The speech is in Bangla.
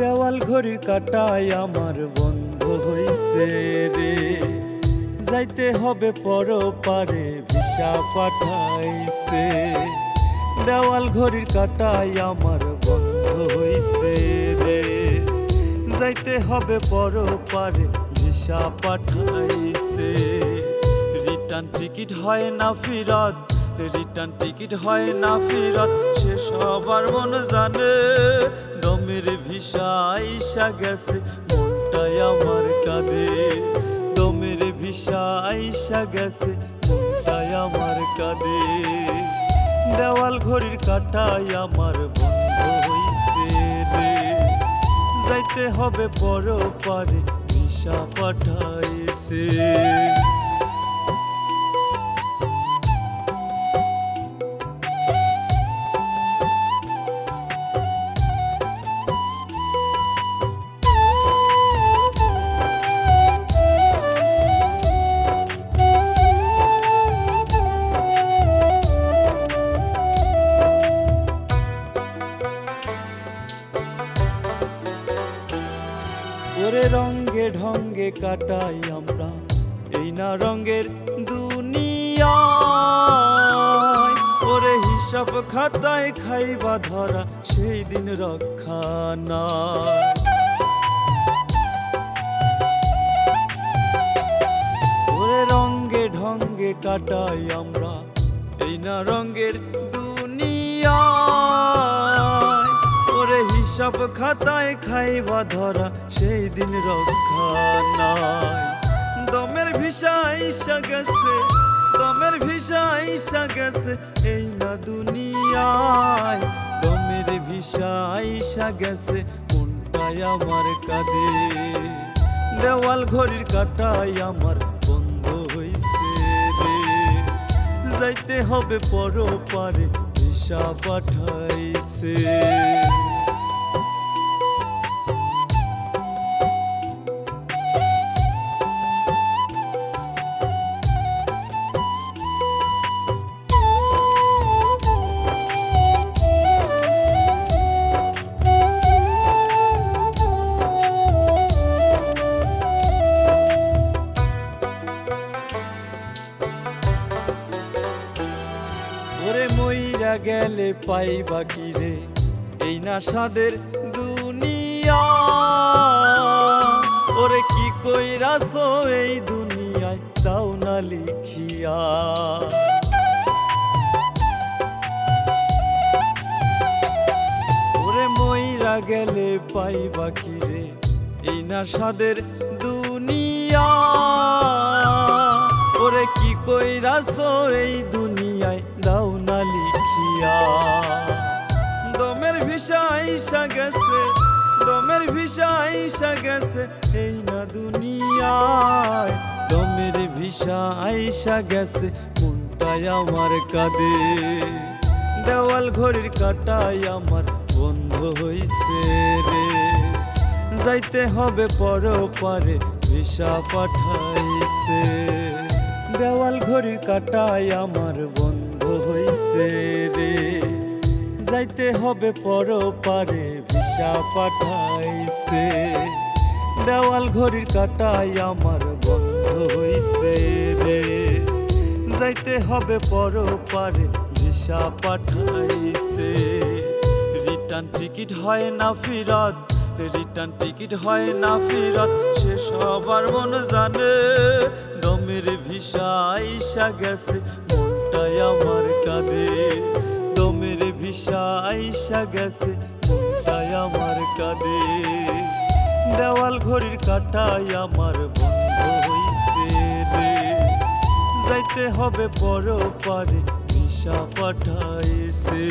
দেওয়াল ঘড়ির কাটায় আমার বন্ধ হইছে রে। যাইতে হবে পর পারে ভিসা পাঠাইছে। দেওয়াল ঘড়ির কাটাই আমার বন্ধ হইছে রে। যাইতে হবে পর পারে ভিসা পাঠাইছে। রিটার্ন টিকিট হয় না ফিরত, রিটার্ন টিকিট হয় না ফিরত। সে সবার মন জানে, দমের ভিসা আইসা গেছে। কাঁদে দমের ভিসা আইসা গেছে মনটাই আমার কাঁদে দেওয়াল ঘড়ির কাটাই আমার বন্ধ হইছে রে। যাইতে হবে পর পারে ভিসা পাঠাইছে। ওরে রঙ্গে ঢঙ্গে কাটাই আমরা। এই না রঙ্গের দুনিয়া ওরে হিসাব খাতায় খাইবা ধরা, সেই দিন রক্ষা না ওরে রঙ্গে ঢঙ্গে কাটাই আমরা। এই না রঙ্গের দুনিয়া হিসাব খাতায় খাইবা ধরা, সেই দিন রক্ষা নাই। দমের ভিসা আইসা গেছে, দমের ভিসা আইসা গেছে, এই না দুনিয়ায়। দমের ভিসা আইসা গেছে, কোনটাই আমার কাঁদে দেওয়াল ঘড়ির কাটাই আমার বন্ধ হইছে রে। যাইতে হবে পর পারে ভিসা পাঠাইছে। মইরা গেলে পাইবা কি রে? এই না সাদের দুনিয়া। ওরে কি কইরাছো এই দুনিয়ায়? দাও না লিখিয়া। ওরে মইরা গেলে পাইবা কি রে? এই না সাদের দুনিয়া। ওরে কি কইরাছো এই দুনিয়ায় দাও না লিখিয়া দমের ভিসা আইসা গেছে, দমের ভিসা আইসা গেছে এই না দুনিয়ায়। দমের ভিসা আইসা গেছে, মনটাই আমার কাঁদে। দেওয়াল ঘড়ির কাটাই আমার বন্ধ হইছে রে। যাইতে হবে পর পারে ভিসা পাঠাইছে। দেওয়াল ঘড়ির কাটাই আমার বন্ধ হইছে রে। যাইতে হবে পর পারে ভিসা পাঠাইছে। দেওয়াল ঘড়ির কাটাই আমার বন্ধ হইছে রে। যাইতে হবে পর পারে ভিসা পাঠাইছে। রিটার্ন টিকিট হয় না ফিরত, রিটার্ন টিকিট হয় না ফিরত। সে সবার মন জানে, দমের ভিসা আইসা গেছে, মনটাই আমার কাঁদে দমের ভিসা আইসা গেছে মনটাই আমার কাঁদে দেওয়াল ঘড়ির কাটাই আমার বন্ধ হইছে রে। যাইতে হবে পর পারে ভিসা পাঠাইছে।